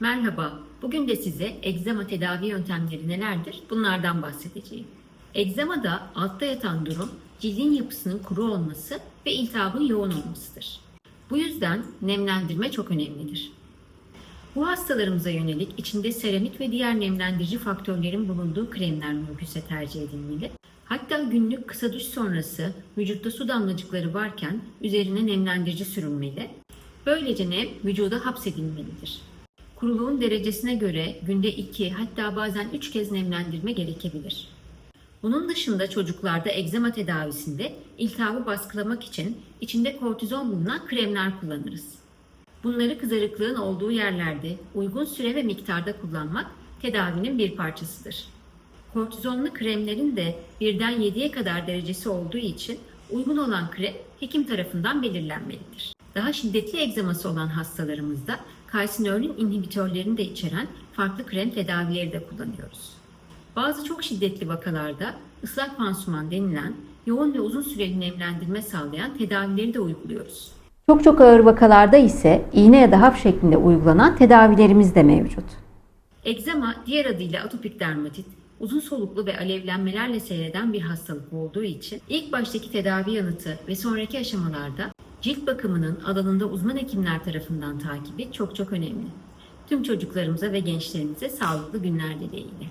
Merhaba, bugün de size egzama tedavi yöntemleri nelerdir bunlardan bahsedeceğim. Egzamada altta yatan durum cildin yapısının kuru olması ve iltihabın yoğun olmasıdır. Bu yüzden nemlendirme çok önemlidir. Bu hastalarımıza yönelik içinde seramik ve diğer nemlendirici faktörlerin bulunduğu kremler mümkünse tercih edilmeli. Hatta günlük kısa duş sonrası vücutta su damlacıkları varken üzerine nemlendirici sürülmeli. Böylece nem vücuda hapsedilmelidir. Kuruluğun derecesine göre günde 2 hatta bazen 3 kez nemlendirme gerekebilir. Bunun dışında çocuklarda egzama tedavisinde iltihabı baskılamak için içinde kortizon bulunan kremler kullanırız. Bunları kızarıklığın olduğu yerlerde uygun süre ve miktarda kullanmak tedavinin bir parçasıdır. Kortizonlu kremlerin de birden 7'ye kadar derecesi olduğu için uygun olan krem hekim tarafından belirlenmelidir. Daha şiddetli egzaması olan hastalarımızda kalsinorun inhibitörlerini de içeren farklı krem tedavileri de kullanıyoruz. Bazı çok şiddetli vakalarda ıslak pansuman denilen yoğun ve uzun süreli nemlendirme sağlayan tedavileri de uyguluyoruz. Çok çok ağır vakalarda ise iğne ya da hap şeklinde uygulanan tedavilerimiz de mevcut. Egzama diğer adıyla atopik dermatit, uzun soluklu ve alevlenmelerle seyreden bir hastalık olduğu için ilk baştaki tedavi yanıtı ve sonraki aşamalarda cilt bakımının alanında uzman hekimler tarafından takibi çok çok önemli. Tüm çocuklarımıza ve gençlerimize sağlıklı günler dileğiyle.